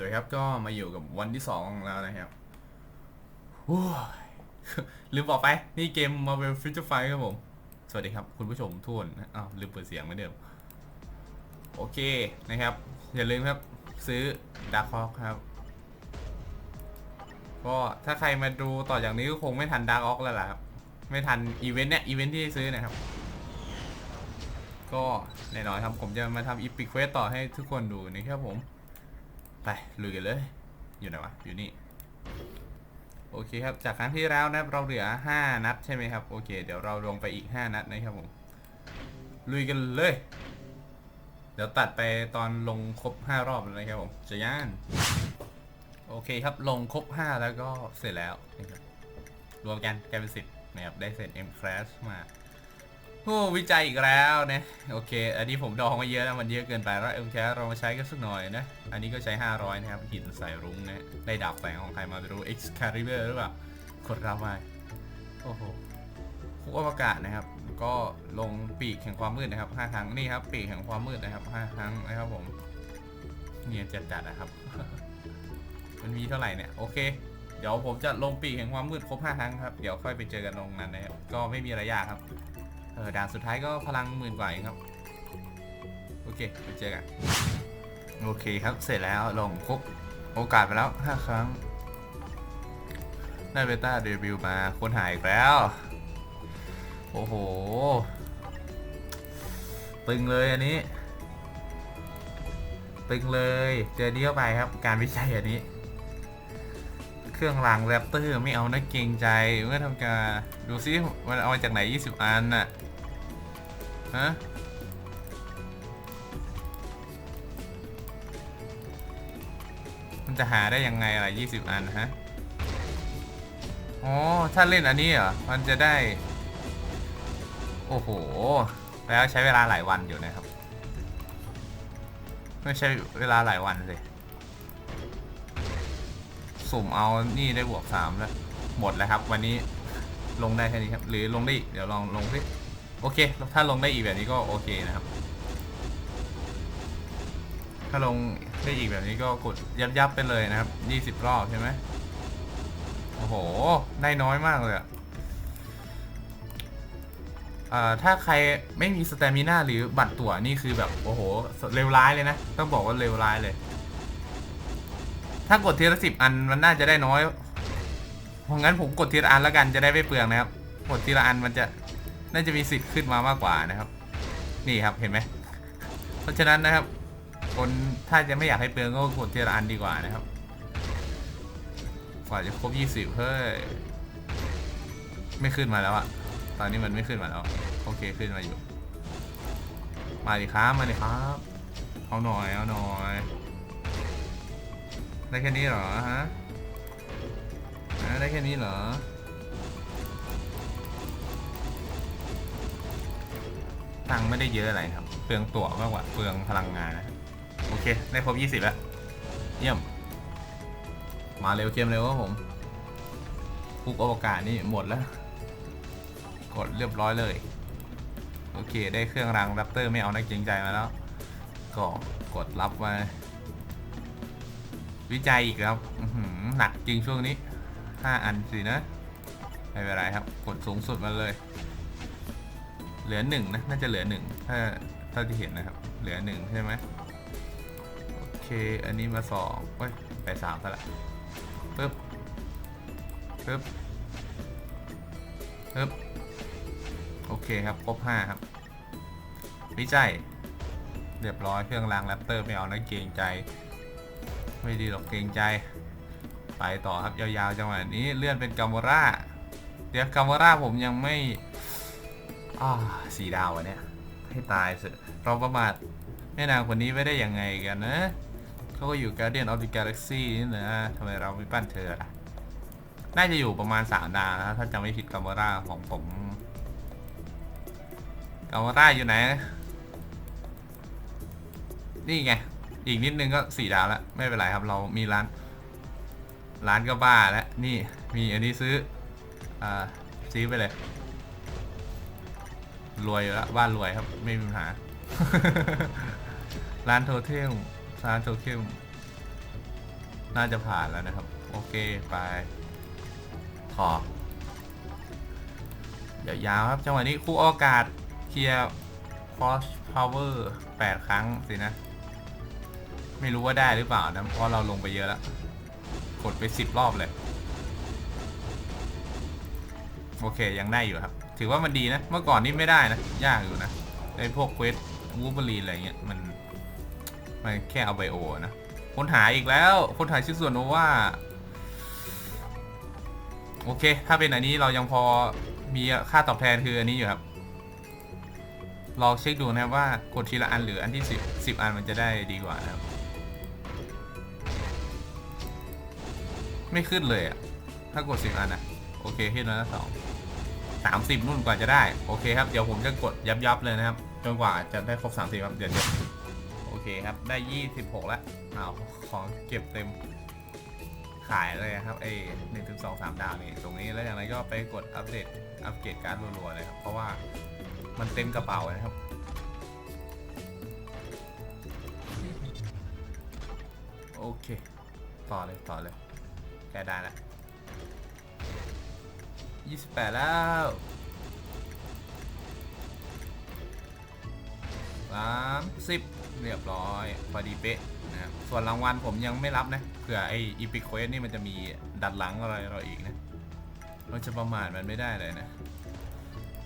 วัสดีครับก็มาอยู่กับวันที่สองของเรานะครับลืมบอกไป นี่เกม Marvel Future Fight ครับผม สวัสดีครับ คุณผู้ชมทุกคนอ้าวลืมเปิดเสียงเหมือนเดิม โอเคนะครับ อย่าลืมครับ ซื้อ Dark Hawk ครับ ก็ถ้าใครมาดูต่อจากนี้ก็คงไม่ทัน Dark Hawk แล้วล่ะครับ ไม่ทันอีเวนต์เนี่ยอีเวนต์ที่ซื้อนะครับ ก็แน่นอนครับผมจะมาทำอีพิ q เควสต่อให้ทุกคนดูนะครับผม ไปลุยกันเลย อยู่ไหนวะ อยู่นี่ โอเคครับ จากครั้งที่แล้วนะเราเหลือ 5 นัดใช่ไหมครับ โอเค เดี๋ยวเราลงไปอีก 5 นัดนะครับผม ลุยกันเลย เดี๋ยวตัดไปตอนลงครบ 5 รอบเลยนะครับผมจะย่าน โอเคครับ ลงครบ 5 แล้วก็เสร็จแล้วนะครับรวมกันกลายเป็นสิบนะครับ ได้เสร็จ M Class มา โอ้วิจัยอีกแล้วนะโอเค อันนี้ผมดองมาเยอะแล้วมันเยอะเกินไปแล้วเอ็มแคเรามาใช้กันสักหน่อยนะ อันนี้ก็ใช้ 500 นะครับ หินใส่รุ้งนะได้ดาบแฝงของใครมาไม่รู้ Excalibur หรือเปล่าคนรับมาโอ้โหคุกอวกาศนะครับ ก็ลงปีกแห่งความมืดนะครับ5ครั้งนี่ครับ ปีกแห่งความมืดนะครับ5ครั้งนะครับผมเนียนจัดนะครับ มันมีเท่าไหร่เนี่ยโอเคเดี๋ยวผมจะลงปีกแห่งความมืดครบ5ครั้งครับ เดี๋ยวค่อยไปเจอกันตรงนั้นนะครับ ก็ไม่มีอะไรยากครับ เออด่านสุดท้ายก็พลังหมื่นกว่าเองครับ โอเคไปเจอกัน โอเคครับเสร็จแล้วลงครบโอกาสไปแล้ว 5 ครั้งได้เบต้าเดบิวต์มาคนหายอีกแล้ว โอ้โห ตึงเลยอันนี้ ตึงเลย เจอนี้เข้าไปครับ การวิจัยอันนี้ เครื่องรางแรปเตอร์ไม่เอานะเกรงใจ เมื่อทำการดูซิมันเอามาจากไหน 20 อันน่ะ ฮะมันจะหาได้ยังไงล่ะ20อันฮะอ๋อถ้าเล่นอันนี้เหรอ มันจะได้ โอ้โห แล้วใช้เวลาหลายวันอยู่นะครับ ไม่ใช่เวลาหลายวันเลย สุ่มเอานี่ได้บวกสามแล้ว หมดแล้วครับ วันนี้ลงได้แค่นี้ครับ หรือลงได้อีกเดี๋ยวลองลงสิ โอเค ถ้าลงได้อีกแบบนี้ก็โอเคนะครับ ถ้าลงได้อีกแบบนี้ก็กดยับยับไปเลยนะครับยี่สิบรอบใช่ไหมโอ้โห ได้น้อยมากเลยอะถ้าใครไม่มีสเตมิน่าหรือบัตรตั๋วนี่คือแบบโอ้โหเลวร้ายเลยนะ ต้องบอกว่าเลวร้ายเลย ถ้ากดทีละสิบอันมันน่าจะได้น้อยเพราะงั้นผมกดทีละอันแล้วกันจะได้ไม่เปลืองนะครับ กดทีละอันมันจะ น่าจะมีสิทธิ์ขึ้นมามากกว่านะครับ นี่ครับเห็นไหมเพราะฉะนั้นนะครับ คนถ้าจะไม่อยากให้เปลืองก็กดทีละอันดีกว่านะครับ กว่าจะครบยี่สิบเฮ้ยไม่ขึ้นมาแล้วอะตอนนี้มันไม่ขึ้นมาแล้ว โอเคขึ้นมาอยู่ มาดิครับมาดิครับ เอาหน่อยเอาหน่อยได้แค่นี้เหรอฮะได้แค่นี้เหรอ ตังค์ไม่ได้เยอะอะไรครับ เปลืองตั๋วมากกว่าเปลืองพลังงานนะโอเค ได้ครบ20 แล้ว เยี่ยม มาเร็วเกมเร็วครับผมคุกอวกาศนี่หมดแล้ว กดเรียบร้อยเลย โอเค ได้เครื่องรางแรปเตอร์ไม่เอานักเกรงใจมาแล้ว ก็กดรับมา วิจัยอีกแล้วอื้อหือหนักจริงช่วงนี้ 5 อันสินะ ไม่เป็นไรครับ กดสูงสุดมาเลย เหลือหนึ่งนะน่าจะเหลือหนึ่งถ้าเท่าที่เห็นนะครับ เหลือหนึ่งใช่ไหมโอเค อันนี้มาสองเฮ้ยไปสามซะละปึ๊บปึ๊บปึ๊บโอเคครับ ครบห้าครับวิจัยเรียบร้อยเครื่องรางแรปเตอร์ไม่เอานะเกรงใจ ไม่ดีหรอกเกรงใจ ไปต่อครับยาวๆจังหวะนี้เลื่อนเป็นกัมวราเดี๋ยวกัมวราผมยังไม่ สีดาวอะเนี่ย ให้ตายเถอะเราประมาทแม่นางคนนี้ไม่ได้ยังไงกันนะเขาก็อยู่ Guardian of the Galaxy นี่นะทำไมเราไม่ปั้นเธอล่ะ น่าจะอยู่ประมาณสามดาวนะถ้าจำไม่ผิดกัมวราของผมกัมวราอยู่ไหน นี่ไง อีกนิดนึงก็สี่ดาวแล้วไม่เป็นไรครับเรามีร้าน ร้านก็บ้าแล้ว นี่มีอันนี้ซื้อ อ่าซื้อไปเลย รวยแล้วบ้านรวยครับ ไม่มีปัญหา ร้านโทเทมร้านโทเทมน่าจะผ่านแล้วนะครับ โอเคไป ขอยาวๆครับ จังหวะนี้คู่อกาศเคลียร์ cross power 8ครั้งสินะ ไม่รู้ว่าได้หรือเปล่านะ เพราะเราลงไปเยอะแล้ว กดไป10รอบเลย โอเค ยังได้อยู่ครับ ถือว่ามันดีนะ เมื่อก่อนนี่ไม่ได้นะ ยากอยู่นะไอ้พวกเควสวูบลีอะไรเงี้ยมันมันแค่เอาไบโอนะค้นหาอีกแล้วค้นหาชิ้นส่วนโนว่า โอเค ถ้าเป็นอันนี้เรายังพอมีค่าตอบแทนคืออันนี้อยู่ครับลองเช็คดูนะครับว่ากดทีละอันหรืออันที่ 10 10 อันมันจะได้ดีกว่านะครับ ไม่ขึ้นเลยอะถ้ากด 10 อันอะโอเคขึ้นแล้วนะสอง สามสิบนู่นกว่าจะได้ โอเคครับ เดี๋ยวผมจะกดยับยับเลยนะครับ จนกว่าจะได้ครบ 30ครับเดี๋ยวโอเคครับ ได้ 26 แล้วอ้าวของเก็บเต็ม ขายเลยครับไอ้หนึ่งถึงสองสามดาวนี่ ตรงนี้แล้วอย่างไรก็ไปกดอัปเดต อัปเกรดการ์ดรัวๆเลยครับ เพราะว่ามันเต็มกระเป๋านะครับโอเค ต่อเลย ต่อเลยแกได้แล้ว ยี่สิบแปดแล้วสามสิบเรียบร้อย พอดีเป๊ะนะครับส่วนรางวัลผมยังไม่รับนะเผื่อไอ้อีพิ q ควสนี่มันจะมีดัดหลังอะไรเราอีกนะเราจะประมาทมันไม่ได้เลยนะ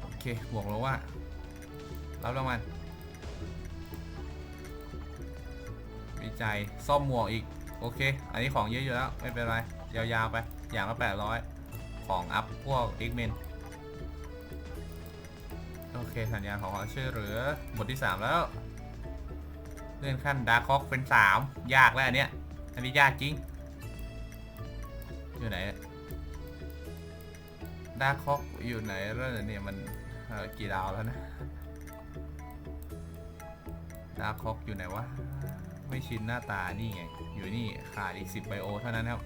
โอเคบวกแล้วว่า รับรางวัลวิจัยซ่อมหมวกอีก โอเค อันนี้ของเยอะอยู่แล้ว ไม่เป็นไร ยาวๆไป อย่างละ800 ของอัพพวก X-Men โอเคสัญญาณของความช่วยเหลือบทที่ 3 แล้ว เลื่อนขั้นดาร์คอกเป็น 3 ยากแล้วอันเนี้ย อันนี้ยากจริง อยู่ไหนดาร์คอกอยู่ไหนแล้วเนี่ยมันกี่ดาวแล้วนะดาร์คอกอยู่ไหนวะ ไม่ชินหน้าตานี่ไง อยู่นี่ขาดอีก 10ไบโอเท่านั้นครับ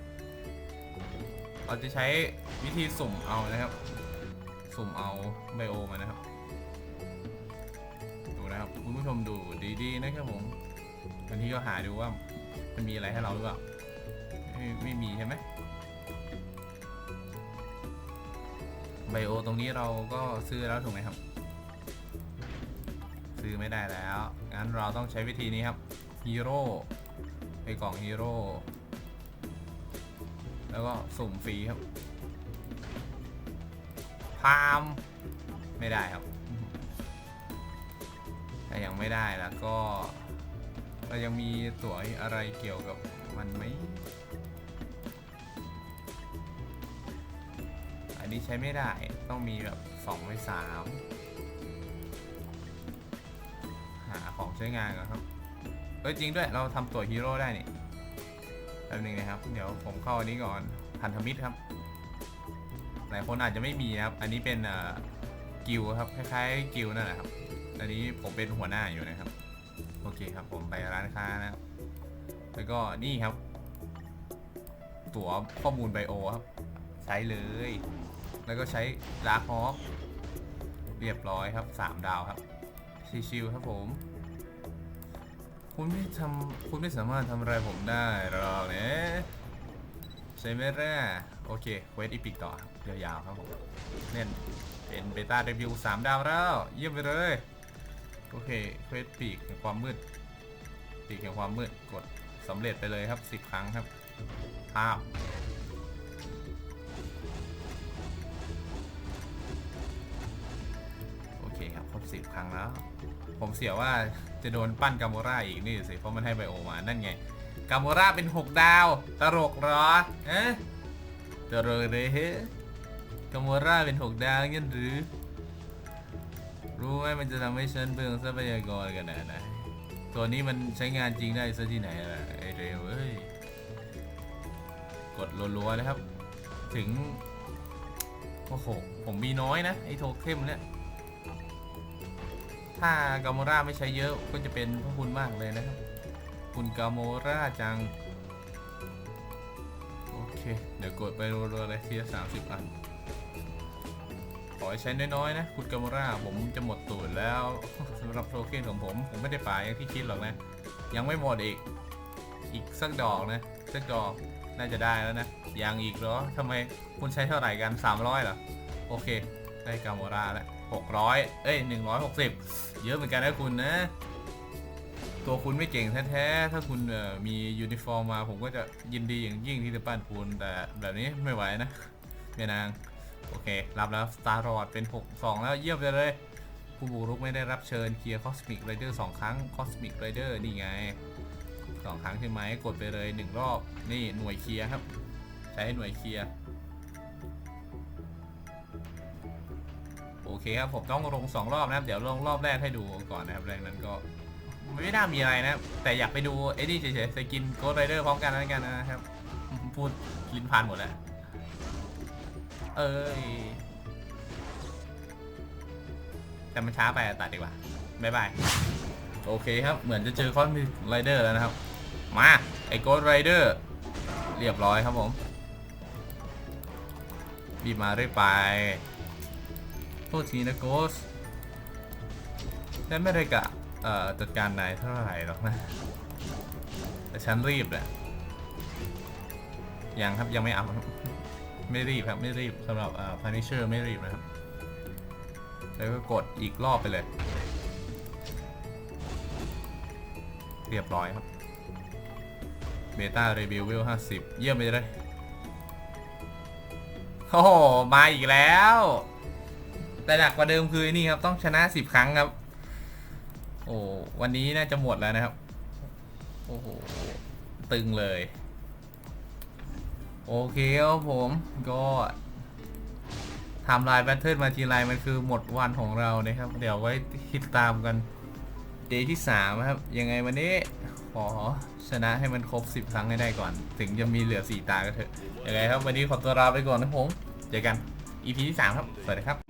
เราจะใช้วิธีสุ่มเอานะครับ สุ่มเอาไบโอมานะครับ ดูนะครับคุณผู้ชมดูดีๆนะครับผมบางทีก็หาดูว่ามันมีอะไรให้เราหรือเปล่าไม่ไม่มีใช่ไหมไบโอตรงนี้เราก็ซื้อแล้วถูกไหมครับ ซื้อไม่ได้แล้ว งั้นเราต้องใช้วิธีนี้ครับฮีโร่ไปกล่องฮีโร่ แล้วก็สุ่มฟรีครับ พามไม่ได้ครับถ้ายังไม่ได้แล้วก็ เรายังมีตั๋วอะไรเกี่ยวกับมันไหมอันนี้ใช้ไม่ได้ต้องมีแบบ2ไป3หาของใช้งานก่อนครับเอ้ยจริงด้วยเราทำตั๋วฮีโร่ได้นี่ ป๊บนึงนะครับ เดี๋ยวผมเข้าอันนี้ก่อนพันธมิตรครับ หลายคนอาจจะไม่มีนะครับ อันนี้เป็นเอ่อกิลครับคล้ายๆกิลนั่นแหละครับ อันนี้ผมเป็นหัวหน้าอยู่นะครับ โอเคครับ ผมไปร้านค้านะครับ แล้วก็นี่ครับ ตั๋วข้อมูลไบโอครับ ใช้เลย แล้วก็ใช้ลาคอฟเรียบร้อยครับ 3 ดาวครับ ชิวๆครับผม คุณไม่ทำคุณไม่สามารถทำอะไรผมได้หรอกเนี่ยใช่ไหมล่ะโอเคเควสอีพิกต่อยาวๆครับผมเล่นเป็นเบต้าเดบิวต์สามดาวแล้ว เยี่ยมไปเลย โอเคเควสปีกแห่งความมืด ปีกแห่งความมืดกดสำเร็จไปเลยครับ10ครั้งครับภาพโอเคครับครบสิบครั้งแล้ว ผมเสียว่าจะโดนปั้นกาโมราอีกนี่สิเพราะมันให้ไบโอมานั่นไงกาโมราเป็น 6 ดาว ตลกหรอเอ๊ะตลกเลยเฮ้กาโมราเป็น 6 ดาวงั้นหรือ รู้ไหมมันจะทำให้ฉันเบื่อทรัพยากรกันนะนะตัวนี้มันใช้งานจริงได้ซะที่ไหนล่ะไอเร็วเอ้ยกดรัวๆนะครับ ถึง โอ้โห ผมมีน้อยนะ ไอโทเค็มเนี่ย ถ้ากาโมราไม่ใช้เยอะก็จะเป็นพระคุณมากเลยนะครับ คุณกาโมราจัง โอเค เดี๋ยวกดไปรัวๆเลยทีละสามสิบอัน ขอใช้น้อยๆนะ คุณกาโมราผมจะหมดตูดแล้วสำหรับโทเค็นของผม ผมไม่ได้ป่าอย่างที่คิดหรอกนะ ยังไม่หมดอีก อีกสักดอกนะส้นกรอกน่าจะได้แล้วนะ ยังอีกเหรอทำไมคุณใช้เท่าไหร่กัน 300เหรอ โอเค ได้กาโมราแล้ว 600 เอ้ย 160 เยอะเหมือนกันนะคุณนะ ตัวคุณไม่เก่งแท้ๆ ถ้าคุณมียูนิฟอร์มมา ผมก็จะยินดีอย่างยิ่งที่จะปั้นคุณแต่แบบนี้ไม่ไหวนะเมียนาง โอเค รับแล้วสตาร์รอดเป็น 6 2 แล้วเยี่ยมไปเลย ผู้บุกรุกไม่ได้รับเชิญเคลียร์คอสมิกไรเดอร์สองครั้งคอสมิกไรเดอร์นี่ไงสองครั้งใช่ไหมกดไปเลยหนึ่งรอบนี่หน่วยเคลียร์ครับ ใช้หน่วยเคลียร์ อเคครับผมต้องลงสองรอบนะครับ เดี๋ยวลงรอบแรกให้ดูก่อนนะครับแรกนั้นก็ไม่น่ามีอะไรนะ แต่อยากไปดูไอ้นี่เฉยๆสกินโกดไรเดอร์พร้อมกันแล้วกันนะครับ พูดลิ้นพันหมดแล้วเอ้ยแต่มันช้าไปตัดดีกว่าบ๊ายบายโอเคครับ เหมือนจะเจอคอนไรเดอร์แล้วนะครับ มาไอโกดไรเดอร์เรียบร้อยครับผมรีบมาเรีบไป ทษทีนะโกสฉันไม่ได้กะจัดการนายเท่าไหร่หรอกนะ แต่ฉันรีบแหละยังครับยังไม่เอาครับไม่รีบครับไม่รีบสำหรับเอ่อ Punisher ไม่รีบนะครับ แล้วก็กดอีกรอบไปเลย เรียบร้อยครับเบต้ารีวิวเวล50เยี่ยมไปเลยโอ้โห มาอีกแล้ว แต่หนักกว่าเดิมคือนี่ครับต้องชนะ10ครั้งครับ โอ้วันนี้น่าจะหมดแล้วนะครับ โอ้โหตึงเลย โอเคครับผมก็ทำลายแบทเทิลมาทีไรมันคือหมดวันของเรานะครับ เดี๋ยวไว้ติดตามกันเดย์ที่3ครับ ยังไงวันนี้ขอชนะให้มันครบ 10 ครั้งให้ได้ก่อน ถึงจะมีเหลือ 4 ตาก็เถอะยังไงครับ วันนี้ขอตัวลาไปก่อนนะผม เจอกัน EP ที่ 3 ครับ สวัสดีครับ